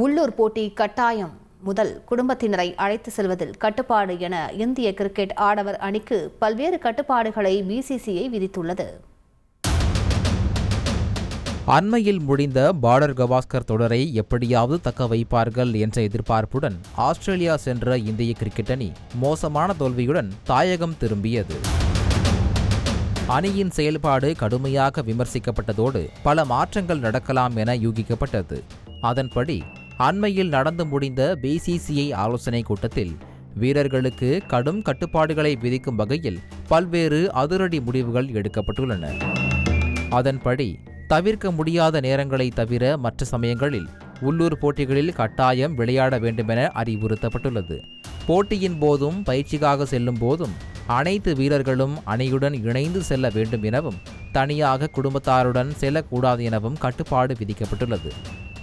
உள்ளூர் போட்டி கட்டாயம். முதல் குடும்பத்தினரை அழைத்து செல்வதில் கட்டுப்பாடு என இந்திய கிரிக்கெட் ஆடவர் அணிக்கு பல்வேறு கட்டுப்பாடுகளை பிசிசிஐ விதித்துள்ளது. அண்மையில் முடிந்த பார்டர் கவாஸ்கர் தொடரை எப்படியாவது தக்க வைப்பார்கள் என்ற எதிர்பார்ப்புடன் ஆஸ்திரேலியா சென்ற இந்திய கிரிக்கெட் அணி மோசமான தோல்வியுடன் தாயகம் திரும்பியது. அணியின் செயல்பாடு கடுமையாக விமர்சிக்கப்பட்டதோடு பல மாற்றங்கள் நடக்கலாம் என யூகிக்கப்பட்டது. அதன்படி அண்மையில் நடந்து முடிந்த பிசிசிஐ ஆலோசனை கூட்டத்தில் வீரர்களுக்கு கடும் கட்டுப்பாடுகளை விதிக்கும் வகையில் பல்வேறு அதிரடி முடிவுகள் எடுக்கப்பட்டுள்ளன. அதன்படி தவிர்க்க முடியாத நேரங்களை தவிர மற்ற சமயங்களில் உள்ளூர் போட்டிகளில் கட்டாயம் விளையாட வேண்டுமென அறிவுறுத்தப்பட்டுள்ளது. போட்டியின் போதும் பயிற்சிக்காக செல்லும் போதும் அனைத்து வீரர்களும் அணியுடன் இணைந்து செல்ல வேண்டும் எனவும் தனியாக குடும்பத்தாருடன் செல்லக்கூடாது எனவும் கட்டுப்பாடு விதிக்கப்பட்டுள்ளது.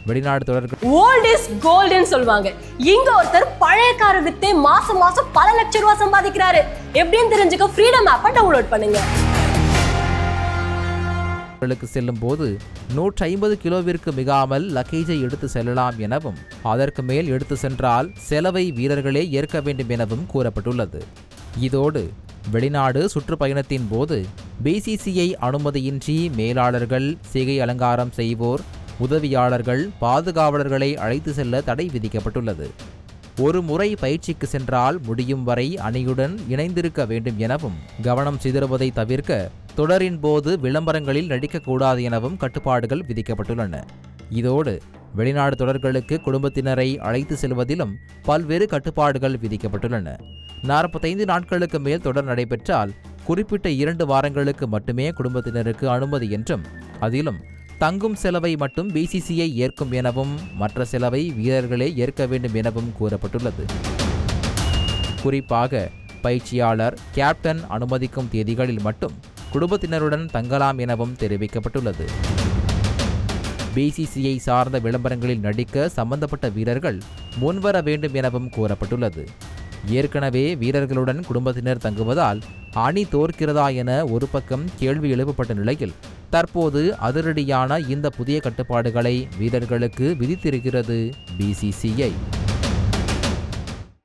வெளிநாடு தொடர்கள் ஓல்ட் இஸ் கோல்டுன்னு சொல்லுவாங்க. இங்க ஒருத்தர் பழைய காரை வித்தே மாசம் மாசம் பல லட்சம் ரூபாய் சம்பாதிக்கிறாரு. எப்படின்னு தெரிஞ்சுக்க ஃப்ரீடம் ஆப்பை டவுன்லோட் பண்ணுங்க. களுக்கு செல்லும் போது நூற்றி ஐம்பது கிலோவிற்கு மிகாமல் லக்கேஜை எடுத்து செல்லலாம் எனவும் அதற்கு மேல் எடுத்து சென்றால் செலவை வீரர்களே ஏற்க வேண்டும் எனவும் கூறப்பட்டுள்ளது. இதோடு வெளிநாடு சுற்றுப்பயணத்தின் போது பிசிசிஐ அனுமதியின்றி மேலாளர்கள் சிகை அலங்காரம் செய்வோர் உதவியாளர்கள் பாதுகாவலர்களை அழைத்து செல்ல தடை விதிக்கப்பட்டுள்ளது. ஒரு முறை பயிற்சிக்கு சென்றால் முடியும் வரை அணியுடன் இணைந்திருக்க வேண்டும் எனவும் கவனம் சிதறுவதை தவிர்க்க தொடரின் போது விளம்பரங்களில் நடிக்கக்கூடாது எனவும் கட்டுப்பாடுகள் விதிக்கப்பட்டுள்ளன. இதோடு வெளிநாடு தொடர்களுக்கு குடும்பத்தினரை அழைத்து செல்வதிலும் பல்வேறு கட்டுப்பாடுகள் விதிக்கப்பட்டுள்ளன. நாற்பத்தைந்து நாட்களுக்கு மேல் தொடர் நடைபெற்றால் குறிப்பிட்ட இரண்டு வாரங்களுக்கு மட்டுமே குடும்பத்தினருக்கு அனுமதி என்றும் அதிலும் தங்கும் செலவை மட்டும் பிசிசிஐ ஏற்கும் எனவும் மற்ற செலவை வீரர்களே ஏற்க வேண்டும் எனவும் கூறப்பட்டுள்ளது. குறிப்பாக பயிற்சியாளர் கேப்டன் அனுமதிக்கும் தேதிகளில் மட்டும் குடும்பத்தினருடன் தங்கலாம் எனவும் தெரிவிக்கப்பட்டுள்ளது. பிசிசிஐ சார்ந்த விளம்பரங்களில் நடிக்க சம்பந்தப்பட்ட வீரர்கள் முன்வர வேண்டும் எனவும் கூறப்பட்டுள்ளது. ஏற்கனவே வீரர்களுடன் குடும்பத்தினர் தங்குவதால் அணி தோற்கிறதா என ஒரு பக்கம் கேள்வி எழுப்பப்பட்ட நிலையில் தற்போது அதிரடியான இந்த புதிய கட்டுப்பாடுகளை வீரர்களுக்கு விதித்திருக்கிறது பிசிசிஐ